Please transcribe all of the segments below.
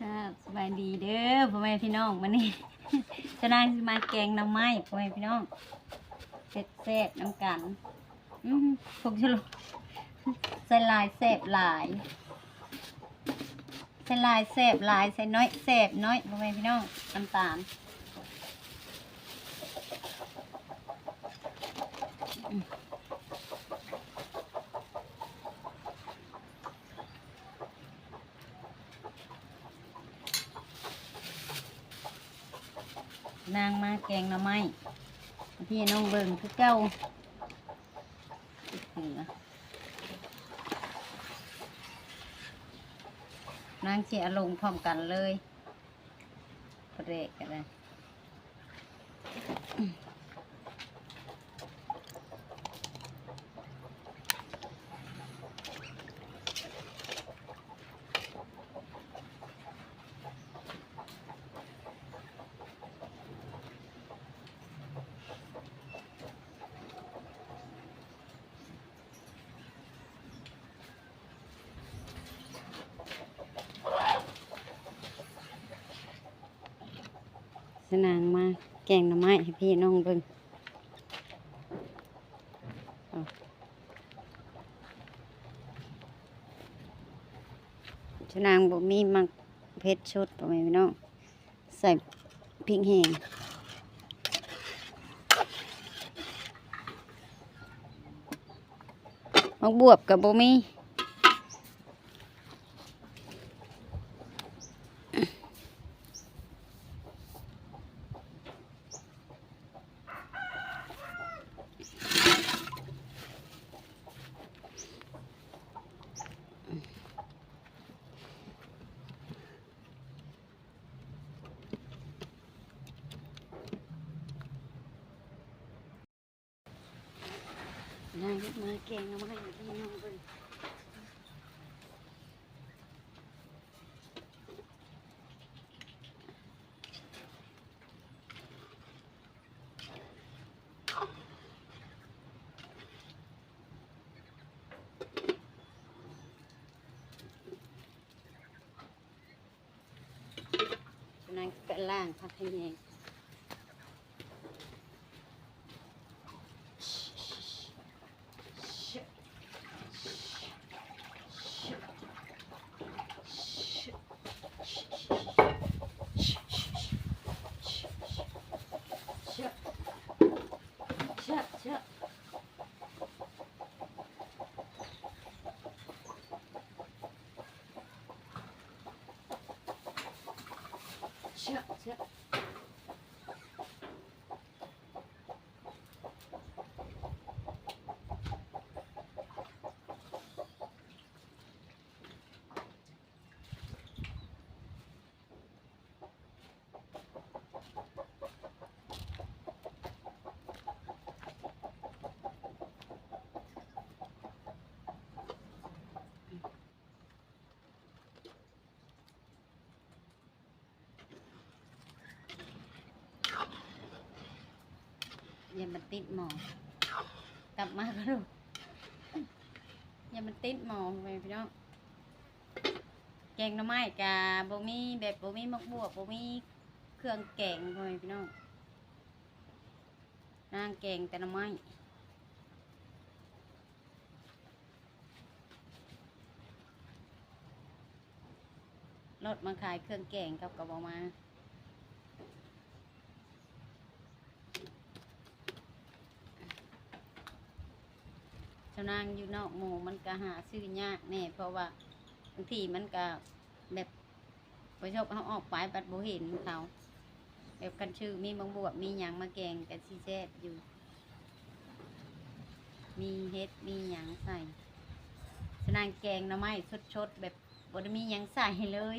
ครับสบายดีเด้อพ่อแม่พี่น้องวันนี้จะนางสิมาแกงหน้ำไม้พ่อแม่พี่น้องเผ็ดแซ่บน้ำกันอือพวกชะโลใส่ลายแซ่บหลายใส่ลายแซ่บหลายใส่น้อยแซ่บน้อยพ่อแม่พี่น้องน้ำตาลอืม นางมาแกงหน่อไม้พี่น้องเบิ่งคือเก้าเหลือนางเสียลงพร้อมกันเลยประเดกกันเลย สนางมาแกงหน่อไม้ให้พี่น้องเบิ่งสนางบ่มีมักเพชรชุดพ่อแม่พี่น้องใส่พริกแห้งมักบวบกับบ่มี นางมาแกงหน่อไม้ให้พี่น้องเบิ่งนางกะล่างพักให้แห้งเชื่อเชื่อเชื่อ เชื่ อย่ามันติดหมอกลับมาก็ดูอย่ามันติดหมอไปพี่น้องแกงหน่อไม้กาบ่มีแบบบ่มีมักบวบบ่มีเครื่องแกงไปพี่น้องนางแกงแต่หน่อไม้รถมาขายเครื่องแกงกับกระบอกมา ชาวนางอยู่นอกหมู่มันก็หาซื้อยากแน่เพราะว่าบางทีมันก็แบบไปชอบเขาออกไปบัดบ่เห็นเขา แบบกันชื่อมีบางบวบมีหยังมาแกงกันซีแซบอยู่ มีเฮ็ดมีหยังใส่ชาวนางแกงหน่อไม้ชดๆแบบบ่ได้มีหยังใส่เลย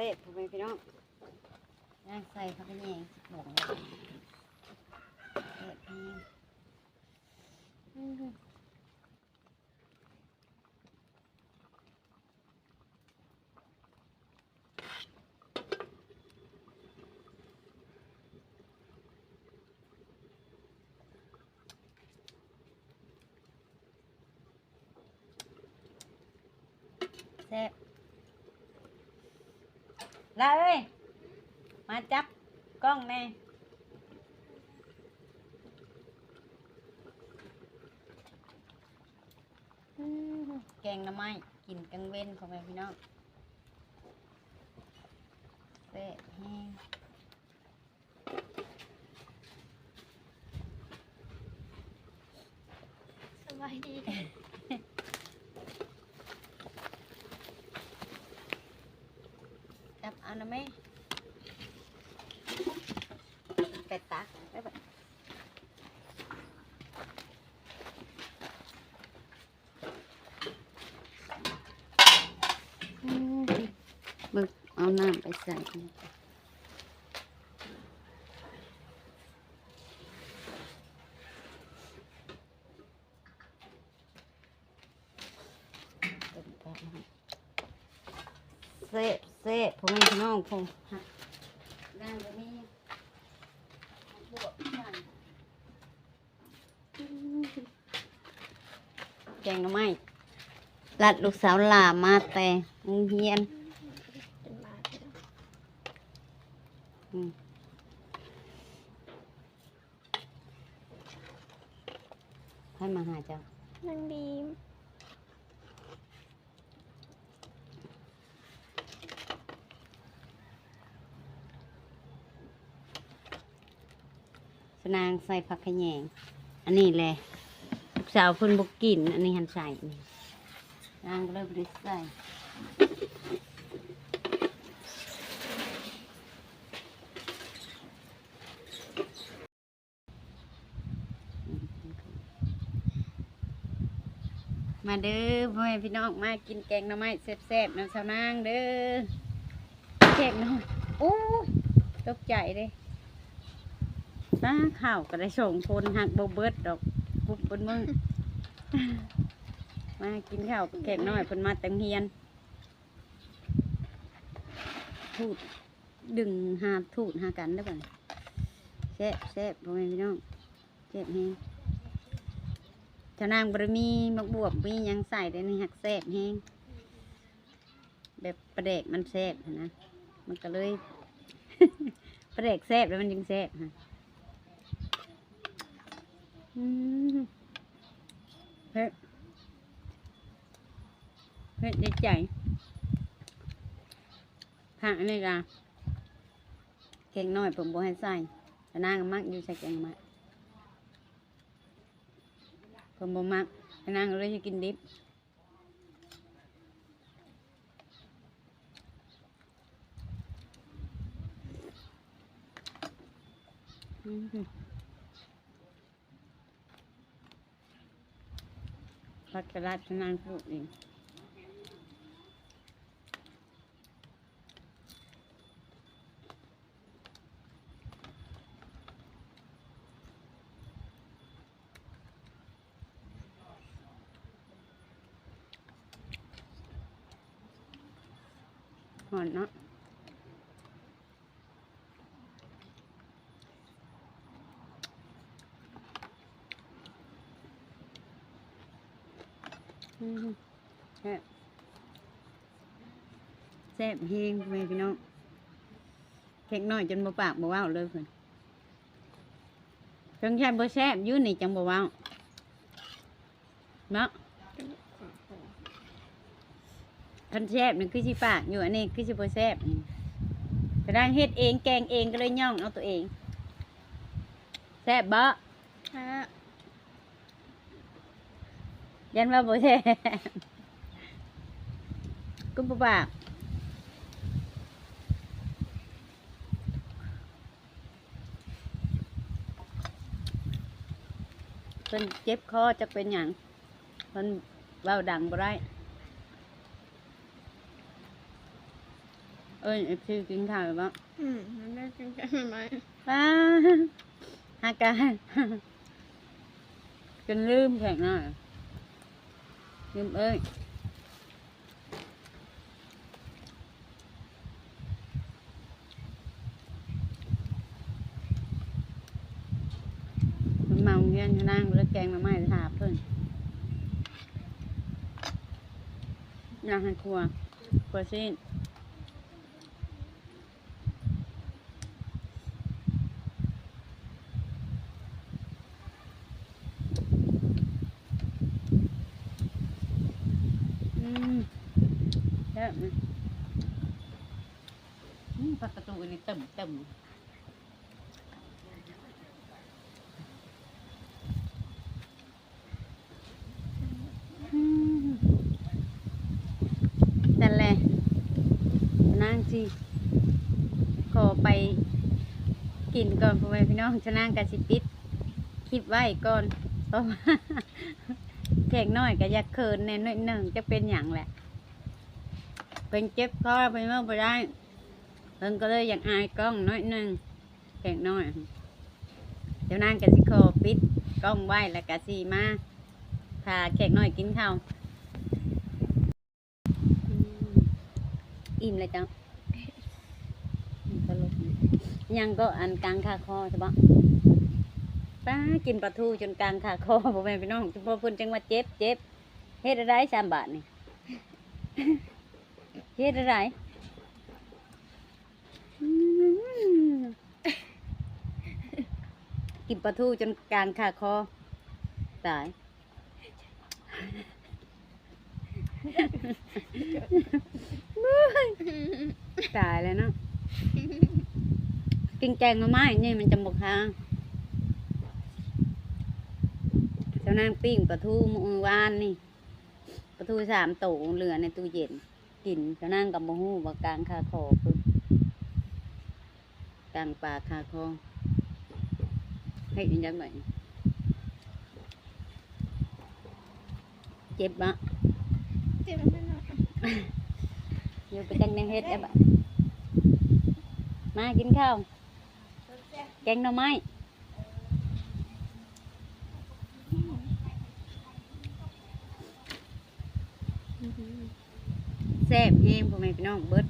เป็ดพ่ไแม่พี่น้องย่างใส่เขาไปแยงสิบหกเป็ดแห้งแซ่บ ลาเอ้ย มาจับกล้องแน่แกงหน้ำไม้กินกังเว้นของแม่พี่น้องแซ่บแห้งสบายดี นะแม่ไปตักไปไปอืมบึกเอาน้ำไปใส่ต้มปลาเซ่ เซ่พ่อแม่พี่น้องพงหักด้านตรงนี้บวกกันแกงหน่อไม้ลัดลูกสาวหลามาแต่งเฮียนเป็นมาเถอะ อืมให้มาหาเจ้า นางบีม ส นางใส่ผักขยง อันนี้แหละลูกสาวเพิ่นบกกิน อันนี้หันใส่นี่นางก็เลยบริใส่มาเด้อพ่อแม่พี่น้องมากินแกงหน่อไม้แซ่บๆน้ำสาวนางเด้อแกงหน่อยโอ้ตกใจเลย ป้าข้าวก็ได้ส่งพลหักโบเบิดดอกบุบบนมือ มากินข้าวกับแขกน้อยเพิ่นมาแตังเฮียนทูดดึงหาทูดหากันได้ป่ะแซ่บแซ่บพ่อแม่พี่น้องแซ่บแฮงเจ้านางบรมีมักบวบมียังใส่ได้ในหักแซ่บแฮงแบบประเดกมันแซ่บนะมันก็เลย ประเดกแซ่บแล้วมันยังแซ่บฮะ อืมเผ็ดเผ็ดได้ใจผักอันนี้กะเก่งน้อยผมบ่ให้ใส่แต่นางมักอยู่ใส่แกงมาผมบ่มักแต่นางเลยจะกินดิบอืม พักกระดาษนางปลูกเองหอนเนาะอืม แซ่บแซ่บเฮงแม่พี่น้องเค้กน้อยจนบ่ปากบ่เว้าเลยเพิ่นเพิ่งใช่บ่แซ่บอยู่นี่จังบ่เว้าเนาะคันแซ่บนี่คือสิปากอยู่อันนี้คือสิบ่แซ่บกระด้างเฮ็ดเองแกงเองก็เลยย่องเอาตัวเองแซ่บบ่ฮะ ยันว่าบ่แซ่บกุบ่ปากเพิ่นเจ็บคอจะเป็นหยังเพิ่นเว้าดังบ่ได้เอ้ยเอฟซีกินข้าวหรือเปล่าอืมมันได้กินกันไหมป้าอาการจนลืมแข่งหน่อย ลืมเอ้ยมันเมาเงี้ยนั่งแล้วแกงมาไม่ทาเพิ่นออยางหันครัวครัวซีนอืมแซ่บนะอืมผักกระตูอันนี้เต็มเต็มนั่นแหละนั่งสิขอไปกินก่อนพ่อแม่พี่น้องจะนั่งกันสิปิดคลิปไว้ก่อนเพราะว่าแขกน้อยก็อยากเขินแน่น้อยหนึ่งจะเป็นอย่างแหละ เป็นเจ็บคอไปเมื่อไปได้เพิ่นก็เลยอยากอายกล้องน้อยนึงแขกน้อยเดี๋ยวนั่งกันสิขอปิดกล้องไว้แล้วก็สีมาพาแขกน้อยกินข้าวอิ่มเลยจ้ะอืมตลกยังก็อันกลางคาคอใช่ปะป้ากินปลาทูจนกลางคาคอพ่อแม่พี่น้องจุพอเพุ่นจังว่าเจ็บเจ็บเฮ็ดอะไรสามบาทนี่ เฮ็ดอะไรกินปลาทูจนกลางคาคอ ตาย ตายแล้วเนาะกินแกงมาไม้นี่มันจะบกหางเจ้านางปิ้งปลาทูมือวานนี่ปลาทูสามโตเหลือในตู้เย็น กินเจ้านางกับมหูว่ากลางคาคอพุ่นกลางปากคาคอให้ยินยังไงเจ็บปะเจ็บไม่หน่อยอยู่ไปจังแนงเฮ็ดได้บะมากินข้าวแกงหน่อไม้ แซ่บแห้งพ่อแม่พี่น้องเบิด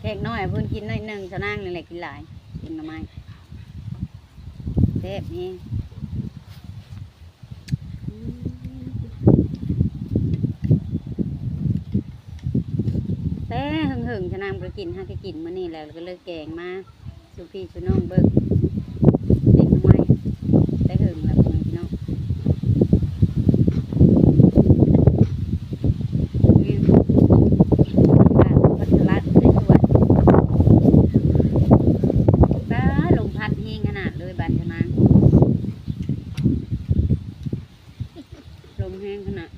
แขกน้อยเพิ่นกินน้อยหนึ่งสนางนี่แหละกินหลายกินหน่อไม้แซ่บแห้งแต่หึงหึงๆชะนางไปกินห้าไปกินมื้อนี้แล้วก็เลยแกงมาสุพี่สุน้องเบิกเด็กน้อยแต่หึงแล้วพ่อแม่พี่น้องนี่บ้านพัทลัดในสวนป้าลมพัดแห้งขนาดเลยบ้านชะนางลมแห้งขนาด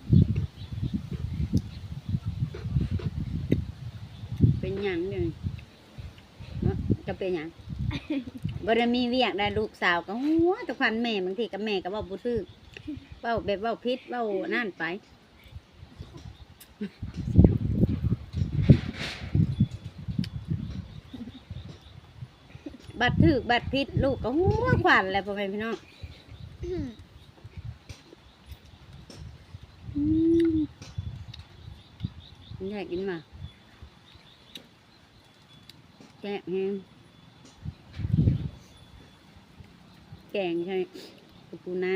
เป็นหยังเลยเนาะจะเป็นหยัง บารมีเวียกได้ลูกสาวก็หัวแตะควันแม่บางทีกับแม่ก็เว่าบุซื้อเว้าแบบเว้าพิษเว้านั่นไป บัดถือบัดพิษลูกก็หัวขวัญแหล้วพ่อแม่พี่น้องอืมอยากกินมาแกงแห้ง แกงใช่กับปูนา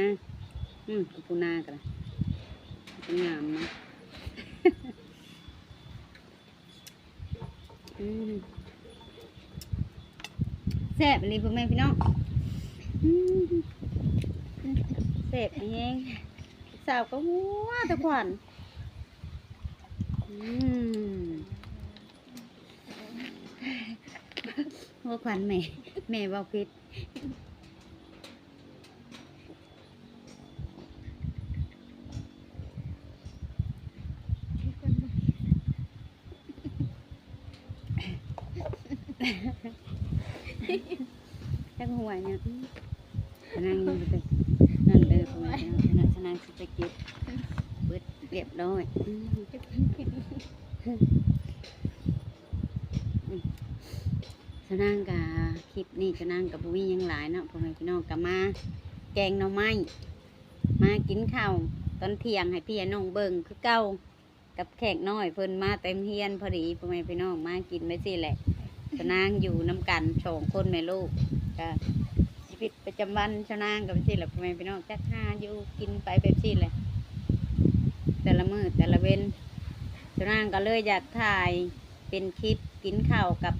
อืมกับปูนากันงามนะแซ่บเลยพ่อแม่พี่น้องแซ่บแห้งสาวก็หัวตะขวัญอืมหัวขวัญแม่ แม่เว่าพิษ จักหัวเนี่ยชนั่งอยู่ไปนั่นเลยพ่อแม่พี่น้องชนะสิไปเก็บเบิดเรียบร้อยอื้อจะนั่งกับคลิปนี้จะนั่งกับบุวีหยังหลายเนาะพ่อแม่พี่น้องกับมาแกงหน่อไม้มากินข้าวตอนเที่ยงให้พี่น้องเบิ่งคือเก้ากับแขกน้อยเพิ่นมาเต็มเฮียนพอดีพ่อแม่พี่น้องมากินไม่สิแหละ จะนั่งอยู่น้ำกันสองคนแม่ลูกก็ชีวิตประจำวันชนางกับสิแหละพ่อแม่พี่น้องจักหาอยู่กินไปแบบสิแหละแต่ละมือแต่ละเว้นชนางก็เลยอยากถ่ายเป็นคลิปกินข้าวกับ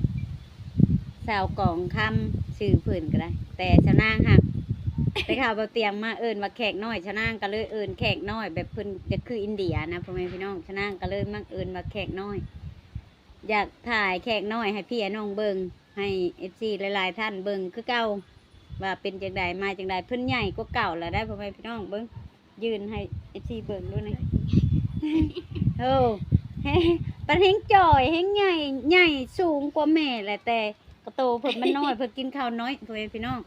สาวกล่องคำสื่อผื่นก็ได้ แต่ชนางหักไปข่าวเบาเตียงมาเอิญว่าแขกน้อยชนางก็เลยเอิญแขกน้อย แบบเพิ่นจะคืออินเดียนะพ่อแม่พี่น้องชนางก็เลยมักเอิญว่าแขกน้อย อยากถ่ายแขกน้อยให้พี่น้องเบิงให้เอฟซีหลายๆ ท่านเบิงคือเก่าว่าเป็นจังใดมาจังใดเพิ่นใหญ่กว่าเก่าแล้วได้พ่อแม่พี่น้องเบิงยืนให้เอฟซีเบิงด้วยนะโอ้เฮ้ปันเฮงจ่อยเฮงใหญ่ใหญ่สูงกว่าแม่แหละแต่กระโตเพิ่นมันน้อยเพิ่นกินข้าวน้อยพ่อแม่พี่น้อง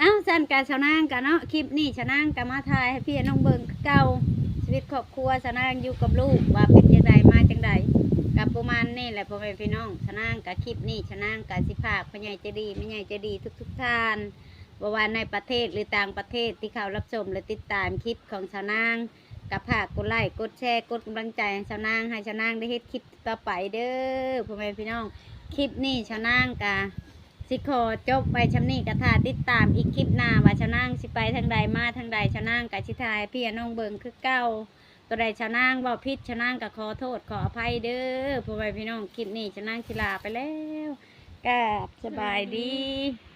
อ้าวสันการชาวนางกันเนาะคลิปนี้ชาวนางก็มาถ่ายให้พี่น้องเบิงคือเก่าชีวิตครอบครัวชาวนางอยู่กับลูกว่าเป็นจังใดมาจังใด กับประมาณนี่แหละพ่อแม่พี่น้องชนางกับคลิปนี้ชนางกับสิภาคพ่อใหญ่จะดีไม่ใหญ่จะดีทุกทุกๆท่านบว่าในประเทศหรือต่างประเทศที่เขารับชมและติดตามคลิปของชาวนางกับภาคกดไลค์กดแชร์กดกำลังใจให้ชาวนางให้ชาวนางได้เฮ็ดคลิปต่อไปเด้อพ่อแม่พี่น้อง คลิปนี้ชาวนางกะสิขอจบไปชำนี้กระทาติดตามอีกคลิปหน้าว่าชาวนางสิไปทางใดมาทางใดชาวนางกะสิทายพี่น้องเบิงคือเก่า ตัวใดชนางบ่พิษชนางก็ขอโทษขออภัยเด้อพ่อแม่พี่น้องคลิปนี้ชนางศิลาไปแล้วกราบสบายดี